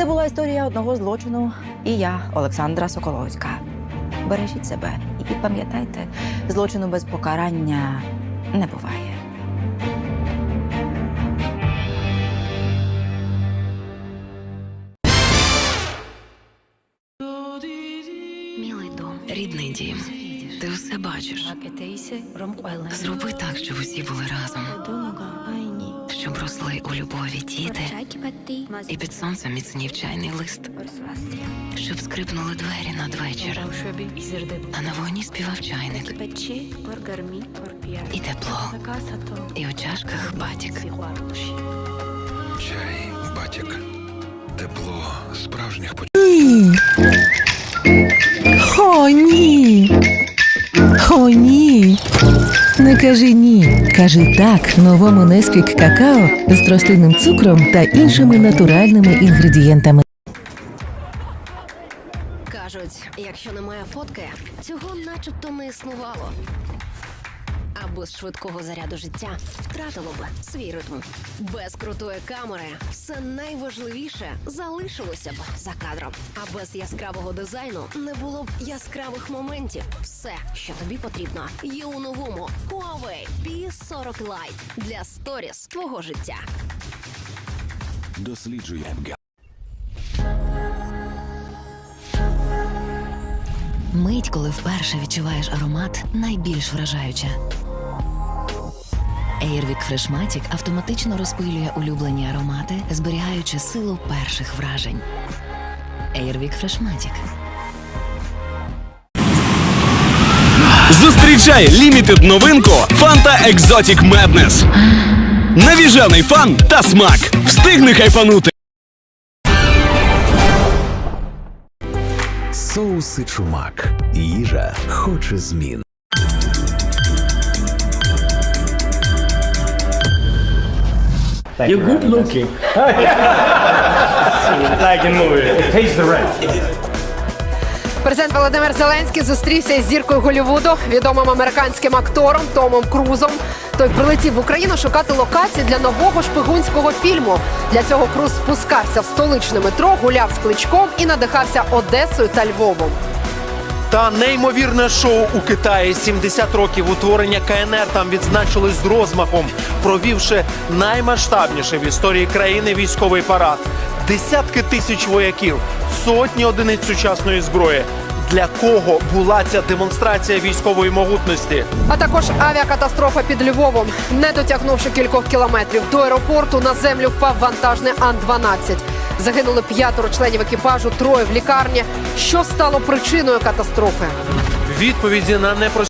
Це була історія одного злочину, і я, Олександра Соколовська. Бережіть себе і пам'ятайте, злочину без покарання не буває. Рідний дім. Ти все бачиш. Зроби так, щоб усі були разом, щоб росли у любові діти, і під сонцем міцнів чайний лист, щоб скрипнули двері надвечір, а на вогні співав чайник, і тепло, і у чашках батік. Чай, батік, тепло, справжніх О, ні. О, ні. Не кажи ні. Кажи так новому Несквік какао з тростинним цукром та іншими натуральними інгредієнтами. Кажуть, якщо немає фотки, цього начебто не існувало. А без швидкого заряду життя втратило б свій ритм. Без крутої камери все найважливіше залишилося б за кадром. А без яскравого дизайну не було б яскравих моментів. Все, що тобі потрібно, є у новому Huawei P40 Lite для сторіс твого життя. досліджує Мить, коли вперше відчуваєш аромат, найбільш вражаюча. Airwick Freshmatic автоматично розпилює улюблені аромати, зберігаючи силу перших вражень. Airwick Freshmatic. Зустрічай лімітед новинку Fanta Exotic Madness. Навіжений фан та смак. Встигни хайпанути. Соуси чумак. Їжа хоче змін. You're good looking. like in movie. Taste the red. Президент Володимир Зеленський зустрівся із зіркою Голлівуду, відомим американським актором Томом Крузом. Той прилетів в Україну шукати локації для нового шпигунського фільму. Для цього Круз спускався в столичне метро, гуляв з кличком і надихався Одесою та Львовом. Та неймовірне шоу у Китаї 70 років утворення КНР там відзначили з розмахом, провівши наймасштабніший в історії країни військовий парад. Десятки тисяч вояків, сотні одиниць сучасної зброї. Для кого була ця демонстрація військової могутності? А також авіакатастрофа під Львовом. Не дотягнувши кількох кілометрів до аеропорту, на землю впав вантажний Ан-12. Загинули п'ятеро членів екіпажу, троє в лікарні. Що стало причиною катастрофи? Відповіді на непрості